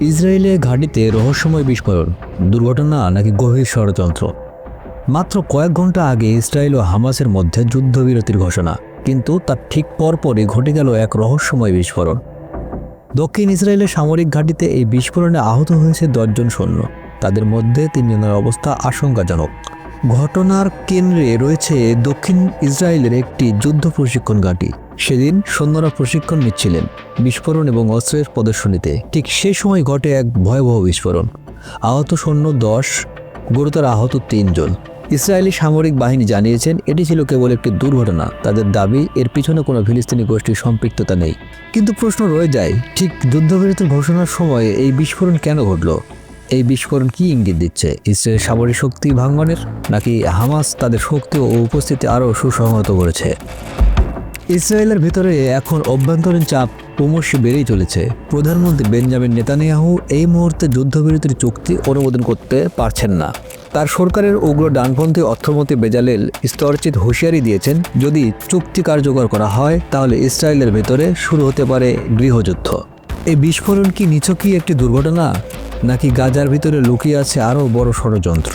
ইসরায়েলে ঘাঁটিতে রহস্যময় বিস্ফোরণ। দুর্ঘটনা নাকি গভীর ষড়যন্ত্র? মাত্র কয়েক ঘণ্টা আগে ইসরায়েল ও হামাসের মধ্যে যুদ্ধবিরতির ঘোষণা, কিন্তু তার ঠিক পরপরই ঘটে গেল এক রহস্যময় বিস্ফোরণ। দক্ষিণ ইসরায়েলের সামরিক ঘাঁটিতে এই বিস্ফোরণে আহত হয়েছে দশজন সৈন্য। তাদের মধ্যে তিনজনের অবস্থা আশঙ্কাজনক। ঘটনার কেন্দ্রে রয়েছে দক্ষিণ ইসরায়েলের একটি যুদ্ধ প্রশিক্ষণ ঘাঁটি। সেদিন সৈন্যরা প্রশিক্ষণ নিচ্ছিলেন। বিস্ফোরণ এবং অস্ত্রের প্রদর্শনীতে ঠিক সে সময় ঘটে এক ভয়াবহ বিস্ফোরণ। আহত সৈন্য দশ, গুরুতর আহত তিনজন। ইসরায়েলি সামরিক বাহিনী জানিয়েছেন, এটি ছিল কেবল একটি দুর্ঘটনা। তাদের দাবি, এর পিছনে কোনো ফিলিস্তিনি গোষ্ঠীর সম্পৃক্ততা নেই। কিন্তু প্রশ্ন রয়ে যায়, ঠিক যুদ্ধবিরতির ঘোষণার সময় এই বিস্ফোরণ কেন ঘটলো? এই বিস্ফোরণ কি ইঙ্গিত দিচ্ছে? ইসরায়েল সামরিক শক্তি ভাঙ্গনের? নাকি হামাস তাদের শক্তি ও উপস্থিতি আরও সুসংহত করেছে? ইসরায়েলের ভিতরে এখন অভ্যন্তরীণ চাপ ক্রমশ বেড়েই চলেছে। প্রধানমন্ত্রী বেঞ্জামিন নেতানিয়াহু এই মুহূর্তে যুদ্ধবিরতির চুক্তি অনুমোদন করতে পারছেন না। তার সরকারের উগ্র ডানপন্থী অর্থমন্ত্রী বেজালেল স্তরচিত হুঁশিয়ারি দিয়েছেন, যদি চুক্তি কার্যকর করা হয়, তাহলে ইসরায়েলের ভেতরে শুরু হতে পারে গৃহযুদ্ধ। এই বিস্ফোরণ কি নিছকই একটি দুর্ঘটনা? নাকি গাজার ভিতরে লুকিয়ে আছে আরও বড় ষড়যন্ত্র?